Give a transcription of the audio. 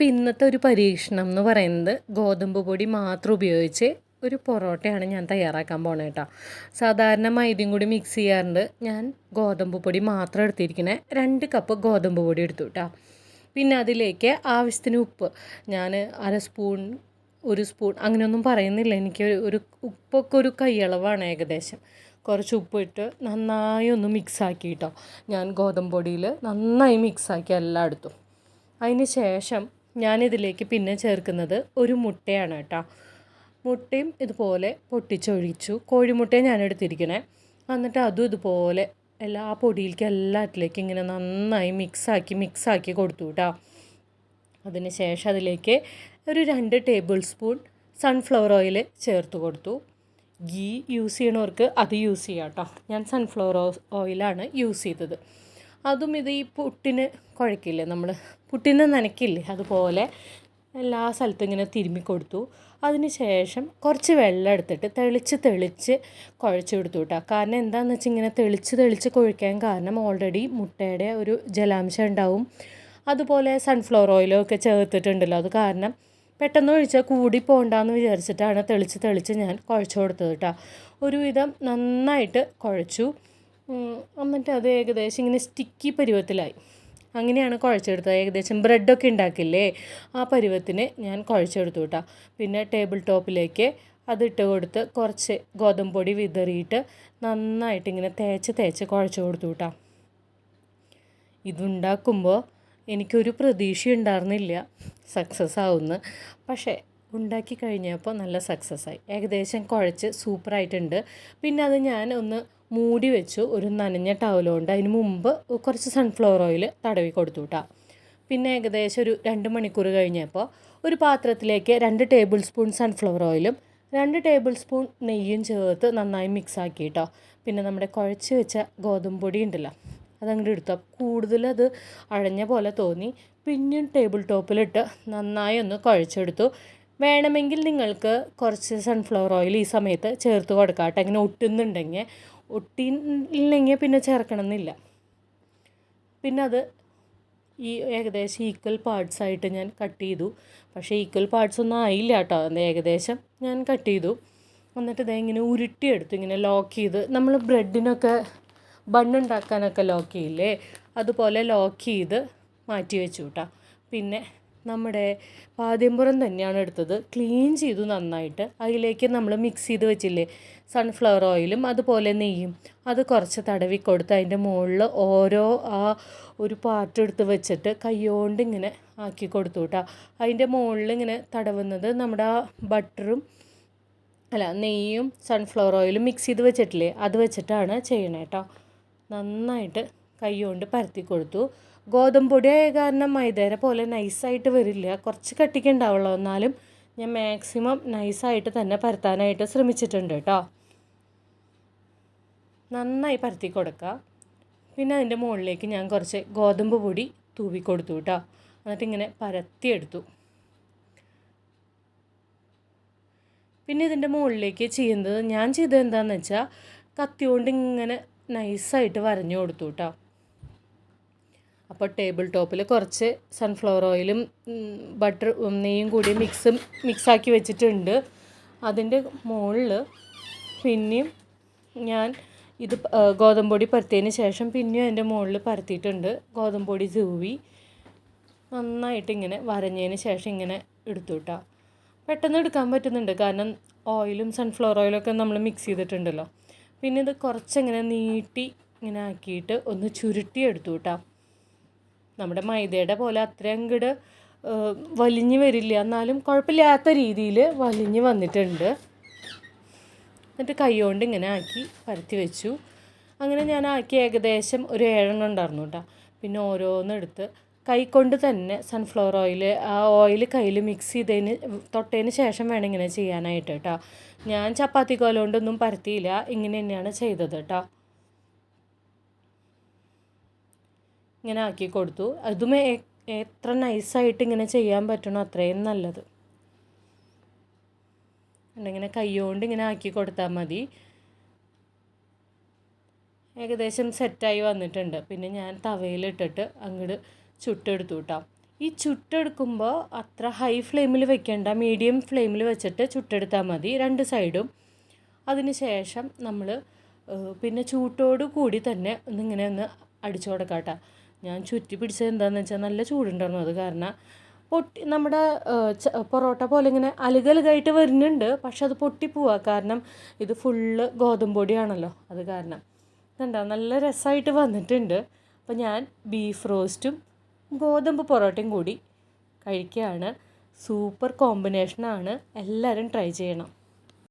അപ്പോൾ ഇന്നത്തെ ഒരു പരീക്ഷണം എന്ന് പറയുന്നത് ഗോതമ്പ് പൊടി മാത്രം ഉപയോഗിച്ച് ഒരു പൊറോട്ടയാണ് ഞാൻ തയ്യാറാക്കാൻ പോണേ കേട്ടോ സാധാരണ മൈദയും കൂടി മിക്സ് ചെയ്യാറുണ്ട്. ഞാൻ ഗോതമ്പ് പൊടി മാത്രം എടുത്തിരിക്കണേ. രണ്ട് കപ്പ് ഗോതമ്പ് പൊടി എടുത്തു കേട്ടോ പിന്നെ അതിലേക്ക് ആവശ്യത്തിന് ഉപ്പ്. ഞാൻ അര സ്പൂൺ ഒരു സ്പൂൺ അങ്ങനെയൊന്നും പറയുന്നില്ല. എനിക്ക് ഒരു- ഉപ്പൊക്കെ ഒരു കൈയളവാണ് ഏകദേശം. കുറച്ച് ഉപ്പിട്ട് നന്നായി ഒന്ന് മിക്സാക്കി കേട്ടോ ഞാൻ ഗോതമ്പ് പൊടിയിൽ നന്നായി മിക്സാക്കി എല്ലാം എടുത്തു അതിന് ശേഷം ഞാനിതിലേക്ക് പിന്നെ ചേർക്കുന്നത് ഒരു മുട്ടയാണ് കേട്ടോ. മുട്ടയും ഇതുപോലെ പൊട്ടിച്ചൊഴിച്ചു. കോഴിമുട്ടയും ഞാൻ എടുത്തിരിക്കണേ എന്നിട്ട് അതും ഇതുപോലെ എല്ലാ പൊടിയിലേക്ക് എല്ലാറ്റിലേക്കും ഇങ്ങനെ നന്നായി മിക്സാക്കി മിക്സാക്കി കൊടുത്തു കേട്ടോ. അതിന് ശേഷം അതിലേക്ക് ഒരു രണ്ട് ടേബിൾ സ്പൂൺ സൺഫ്ലവർ ഓയിൽ ചേർത്ത് കൊടുത്തു. ഗീ യൂസ് ചെയ്യണവർക്ക് അത് യൂസ് ചെയ്യാം കേട്ടോ. ഞാൻ സൺഫ്ലവർ ഓയിലാണ് യൂസ് ചെയ്തത്. അതും ഇത് ഈ പുട്ടിന് കുഴക്കില്ലേ? നമ്മൾ പുട്ടിനെ നനയ്ക്കില്ലേ അതുപോലെ എല്ലാ സ്ഥലത്തും ഇങ്ങനെ തിരുമ്മി കൊടുത്തു. അതിന് ശേഷം കുറച്ച് വെള്ളം എടുത്തിട്ട് തെളിച്ച് തെളിച്ച് കുഴച്ച് കൊടുത്തു കേട്ടോ. കാരണം എന്താണെന്ന് വെച്ചാൽ ഇങ്ങനെ തെളിച്ച് തെളിച്ച് കുഴിക്കാൻ കാരണം ഓൾറെഡി മുട്ടയുടെ ഒരു ജലാംശം ഉണ്ടാവും. അതുപോലെ സൺഫ്ലവർ ഓയിലോ ഒക്കെ ചേർത്തിട്ടുണ്ടല്ലോ. അത് കാരണം പെട്ടെന്ന് ഒഴിച്ചാൽ കൂടി പോകണ്ടെന്ന് വിചാരിച്ചിട്ടാണ് തെളിച്ച് തെളിച്ച് ഞാൻ കുഴച്ച് കൊടുത്തത് കേട്ടോ. ഒരുവിധം നന്നായിട്ട് കുഴച്ചു. എന്നിട്ട് അത് ഏകദേശം ഇങ്ങനെ സ്റ്റിക്കി പരുവത്തിലായി. അങ്ങനെയാണ് കുഴച്ചെടുത്തത്. ഏകദേശം ബ്രെഡൊക്കെ ഉണ്ടാക്കില്ലേ? ആ പരുവത്തിന് ഞാൻ കുഴച്ചെടുത്തു കേട്ടോ പിന്നെ ടേബിൾ ടോപ്പിലേക്ക് അതിട്ട് കൊടുത്ത് കുറച്ച് ഗോതമ്പ് പൊടി വിതറിയിട്ട് നന്നായിട്ട് ഇങ്ങനെ തേച്ച് തേച്ച് കുഴച്ച് കൊടുത്തു കേട്ടോ ഇതുണ്ടാക്കുമ്പോൾ എനിക്കൊരു പ്രതീക്ഷ ഉണ്ടായിരുന്നില്ല സക്സസ് ആവുമെന്ന് പക്ഷേ ഉണ്ടാക്കി കഴിഞ്ഞപ്പോൾ നല്ല സക്സസ്സായി ഏകദേശം കുഴച്ച് സൂപ്പറായിട്ടുണ്ട് പിന്നെ അത് ഞാൻ ഒന്ന് മൂടി വെച്ചു ഒരു നനഞ്ഞ ടവലുകൊണ്ട് അതിന് മുമ്പ് കുറച്ച് സൺഫ്ലവർ ഓയിൽ തടവി കൊടുത്തു കേട്ടോ പിന്നെ ഏകദേശം ഒരു രണ്ട് മണിക്കൂർ കഴിഞ്ഞപ്പോൾ ഒരു പാത്രത്തിലേക്ക് രണ്ട് ടേബിൾ സ്പൂൺ സൺഫ്ലവർ ഓയിലും രണ്ട് ടേബിൾ സ്പൂൺ നെയ്യും ചേർത്ത് നന്നായി മിക്സ് ആക്കി കേട്ടോ പിന്നെ നമ്മുടെ കുഴച്ച് വെച്ച ഗോതമ്പ് പൊടി ഉണ്ടല്ലോ അതങ്ങോട്ട് എടുത്തു. കൂടുതൽ അത് അഴഞ്ഞ പോലെ തോന്നി. പിന്നെയും ടേബിൾ ടോപ്പിലിട്ട് നന്നായി ഒന്ന് കുഴച്ചെടുത്തു. വേണമെങ്കിൽ നിങ്ങൾക്ക് കുറച്ച് സൺഫ്ലവർ ഓയിൽ ഈ സമയത്ത് ചേർത്ത് കൊടുക്കാം കേട്ടോ ഇങ്ങനെ ഒട്ടുന്നുണ്ടെങ്കിൽ ഒട്ടിയില്ലെങ്കിൽ പിന്നെ ചേർക്കണം എന്നില്ല പിന്നെ അത് ഈ ഏകദേശം ഈക്വൽ പാർട്സ് ആയിട്ട് ഞാൻ കട്ട് ചെയ്തു. പക്ഷേ ഈക്വൽ പാർട്സ് ഒന്നും ആയില്ല കേട്ടോ. അത് ഏകദേശം ഞാൻ കട്ട് ചെയ്തു. എന്നിട്ട് ഇതേ ഇങ്ങനെ ഉരുട്ടിയെടുത്തു ഇങ്ങനെ ലോക്ക് ചെയ്ത് നമ്മൾ ബ്രെഡിനൊക്കെ ബണ്ണുണ്ടാക്കാനൊക്കെ ലോക്ക് ചെയ്യില്ലേ? അതുപോലെ ലോക്ക് ചെയ്ത് മാറ്റി വെച്ചു കേട്ടോ. പിന്നെ നമ്മുടെ പാദ്യംപുറം തന്നെയാണ് എടുത്തത്. ക്ലീൻ ചെയ്തു നന്നായിട്ട്. അതിലേക്ക് നമ്മൾ മിക്സ് ചെയ്ത് വെച്ചില്ലേ? സൺഫ്ലവർ ഓയിലും അതുപോലെ നെയ്യും. അത് കുറച്ച് തടവി കൊടുത്ത് അതിന്റെ മുകളിൽ ഓരോ ആ ഒരു പാർട്ട് എടുത്ത് വെച്ചിട്ട് കൈകൊണ്ട് ഇങ്ങനെ ആക്കി കൊടുത്തു കേട്ടോ അതിന്റെ മുകളിൽ ഇങ്ങനെ തടവുന്നത് നമ്മുടെ ആ ബട്ടറും അല്ല നെയ്യും സൺഫ്ലവർ ഓയിലും മിക്സ് ചെയ്ത് വെച്ചിട്ടില്ലേ? അത് വെച്ചിട്ടാണ് ചെയ്യണേ കേട്ടോ നന്നായിട്ട് കൈ കൊണ്ട് പരത്തി കൊടുത്തു. ഗോതമ്പ് പൊടി ആയ കാരണം മൈദേര പോലെ നൈസായിട്ട് വരില്ല. കുറച്ച് കട്ടിക്ക് ഉണ്ടാവുള്ളൂ. എന്നാലും ഞാൻ മാക്സിമം നൈസായിട്ട് തന്നെ പരത്താനായിട്ട് ശ്രമിച്ചിട്ടുണ്ട് കേട്ടോ നന്നായി പരത്തി കൊടുക്കുക പിന്നെ അതിന്റെ മുകളിലേക്ക് ഞാൻ കുറച്ച് ഗോതമ്പ് പൊടി തൂവി കൊടുത്തു കേട്ടോ എന്നിട്ട് ഇങ്ങനെ പരത്തിയെടുത്തു. പിന്നെ ഇതിന്റെ മുകളിലേക്ക് ചെയ്യുന്നത് ഞാൻ ചെയ്തത് എന്താണെന്ന് വെച്ചാൽ കത്തി കൊണ്ട് ഇങ്ങനെ നൈസായിട്ട് വരഞ്ഞു കൊടുത്തു കേട്ടോ അപ്പോൾ ടേബിൾ ടോപ്പിൽ കുറച്ച് സൺഫ്ലവർ ഓയിലും ബട്ടർ നെയ്യും കൂടി മിക്സും മിക്സാക്കി വെച്ചിട്ടുണ്ട്. അതിന്റെ മുകളിൽ പിന്നെയും ഞാൻ ഇത് ഗോതമ്പൊടി പരത്തിയതിന് ശേഷം പിന്നെയും അതിന്റെ മുകളിൽ പരത്തിയിട്ടുണ്ട്. ഗോതമ്പൊടി ചൂവി നന്നായിട്ട് ഇങ്ങനെ വരഞ്ഞതിന് ശേഷം ഇങ്ങനെ എടുത്തു കിട്ടാം പെട്ടെന്ന് എടുക്കാൻ പറ്റുന്നുണ്ട്. കാരണം ഓയിലും സൺഫ്ലവർ ഓയിലൊക്കെ നമ്മൾ മിക്സ് ചെയ്തിട്ടുണ്ടല്ലോ. പിന്നെ ഇത് കുറച്ചിങ്ങനെ നീട്ടി ഇങ്ങനെ ആക്കിയിട്ട് ഒന്ന് ചുരുട്ടി എടുത്തു കേട്ടോ നമ്മുടെ മൈദയുടെ പോലെ അത്രയും അങ്ങോട്ട് വലിഞ്ഞ് വരില്ല. എന്നാലും കുഴപ്പമില്ലാത്ത രീതിയിൽ വലിഞ്ഞ് വന്നിട്ടുണ്ട്. എന്നിട്ട് കൈകൊണ്ട് ഇങ്ങനെ ആക്കി പരത്തി വെച്ചു. അങ്ങനെ ഞാൻ ആക്കി ഏകദേശം ഒരു ഏഴെണ്ണം ഉണ്ടായിരുന്നു കേട്ടോ. പിന്നെ ഓരോന്നെടുത്ത് കൈ കൊണ്ട് തന്നെ സൺഫ്ലവർ ഓയിൽ ആ ഓയിൽ കയ്യിൽ മിക്സ് ചെയ്തതിന് തൊട്ടതിന് ശേഷം വേണം ഇങ്ങനെ ചെയ്യാനായിട്ട് കേട്ടോ. ഞാൻ ചപ്പാത്തി കോല കൊണ്ടൊന്നും പരത്തിയില്ല. ഇങ്ങനെ തന്നെയാണ് ചെയ്തത് കേട്ടോ. ഇങ്ങനെ ആക്കി കൊടുത്തു. അതും എത്ര നൈസായിട്ട് ഇങ്ങനെ ചെയ്യാൻ പറ്റണോ അത്രയും നല്ലത്. ഇങ്ങനെ കൈകൊണ്ട് ഇങ്ങനെ ആക്കി കൊടുത്താൽ മതി. ഏകദേശം സെറ്റായി വന്നിട്ടുണ്ട്. പിന്നെ ഞാൻ തവയിലിട്ടിട്ട് അങ്ങോട്ട് ചുട്ടെടുത്തു കേട്ടോ ഈ ചുട്ടെടുക്കുമ്പോൾ അത്ര ഹൈ ഫ്ലെയിമിൽ വെക്കേണ്ട മീഡിയം ഫ്ലെയിമിൽ വെച്ചിട്ട് ചുട്ടെടുത്താൽ മതി രണ്ട് സൈഡും അതിന് ശേഷം നമ്മൾ പിന്നെ ചൂട്ടോട് കൂടി തന്നെ ഒന്നിങ്ങനെ ഒന്ന് അടിച്ചു കൊടുക്കാട്ടോ ഞാൻ ചുറ്റി പിടിച്ചത് എന്താണെന്ന് വെച്ചാൽ നല്ല ചൂടുണ്ടായിരുന്നു. അത് കാരണം പൊട്ടി നമ്മുടെ പൊറോട്ട പോലെ ഇങ്ങനെ അലുകലുകായിട്ട് വരുന്നുണ്ട്. പക്ഷെ അത് പൊട്ടിപ്പോവാ കാരണം ഇത് ഫുള്ള് ഗോതമ്പ് പൊടിയാണല്ലോ. അത് കാരണം കണ്ടോ? നല്ല രസമായിട്ട് വന്നിട്ടുണ്ട്. അപ്പോൾ ഞാൻ ബീഫ് റോസ്റ്റും ഗോതമ്പ് പൊറോട്ടയും കൂടി കഴിക്കുകയാണ് സൂപ്പർ കോമ്പിനേഷനാണ്. എല്ലാവരും ട്രൈ ചെയ്യണം.